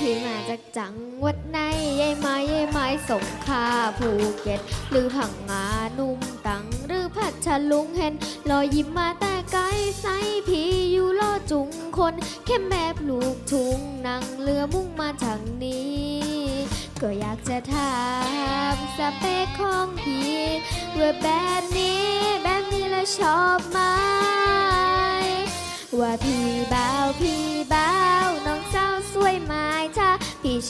ที่มาจากจังหวัดไหนยายไม้ยายไม้สงขลาภูเก็ต หรือผังงานุ่มตังหรือพัทลุงเห็นรอยยิ้มมาแต่ไกลใสพี่อยู่รอจุงคนเข้มแบบลูกทุงนั่งเรือมุ่งมาทางนี้ ก็อยากจะถามสเปคของพี่ว่าแบบนี้ แบบนี้แล้วชอบไหมว่าพี่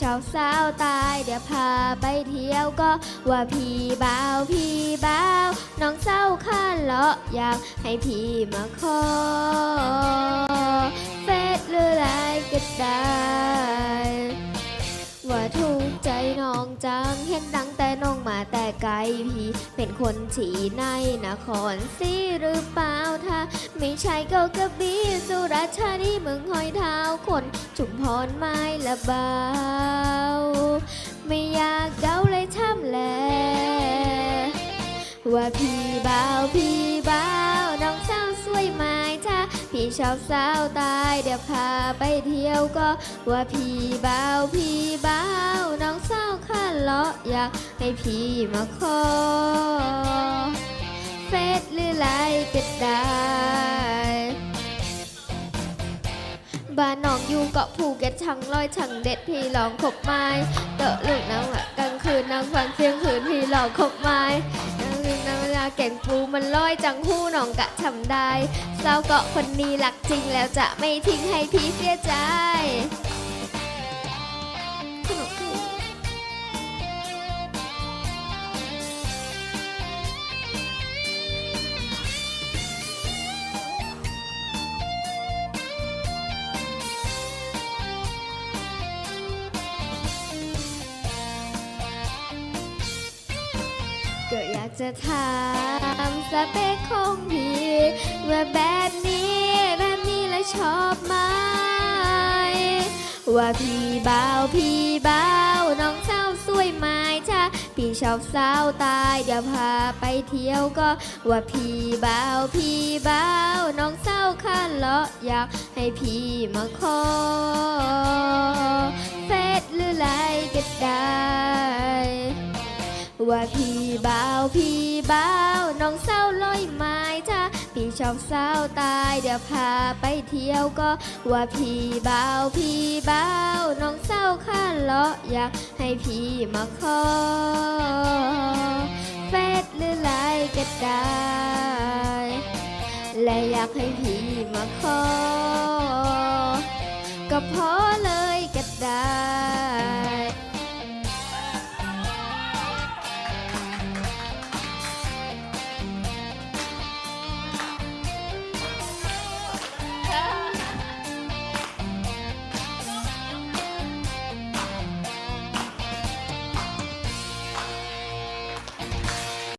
ชอบสาวตาย เดี๋ยวพาไปเที่ยวก็ว่าพี่บ่าวพี่บ่าวน้องสาข้าเลาะอยากให้พี่มาขอเฟซหรือไลน์ก็ได้ว่าถูกใจน้องจังเห็นดังแต่น้องมาแต่ไกลพี่ เป็นคนที่ในนครศรีหรือเปล่าถ้าไม่ใช่ก็กระบี่สุราษฎร์ธานีเมืองหอยเท้าคน ชุมพรไม้ละบา พี่บ่าวพี่บ่าวน้องสาวสวยไหมถ้าพี่ชอบสาวตายเดี๋ยวพาไปเที่ยวก็ ว่าพี่บ่าวพี่บ่าวน้องสาวข้าเลาะอยากให้พี่มาขอเฟซหรือไลน์ก็ได้บ้านน้องอยู่เกาะภูเก็ตช่างลอยช่างเด็ดพี่ลองขบไม้เตะลูกน้ำอะกลางคืนนั่งฟังเสียงคืนพี่ลองขบไม้ นั่งลืมน้ำเวลาแก่งปูมันลอยจังหู้น้องกะทำได้เสาเกาะคนนี้หลักจริงแล้วจะไม่ทิ้งให้พี่เสียใจ อยากจะถามสเปคของพี่ว่าแบบนี้แบบนี้แล้วชอบไหมว่าพี่บ่าวพี่บ่าวน้องสาสวยไหมถ้าพี่ชอบสาวตายเดี๋ยวพาไปเที่ยวก็ ว่าพี่บ่าวพี่บ่าวน้องสาวข้าเลาะอยากให้พี่มาขอเฟซหรือไลน์ก็ได้ ว่าพี่บ่าวพี่บ่าวน้องสาลอยไม้ถ้าพี่ชอบสาตายเดี๋ยวพาไปเที่ยวก็ว่าพี่บ่าวพี่บ่าวน้องสาข้าเลาะอยากให้พี่มาขอเฟซหรือไลน์ก็ได้ และอยากให้พี่มาขอก็พอเลย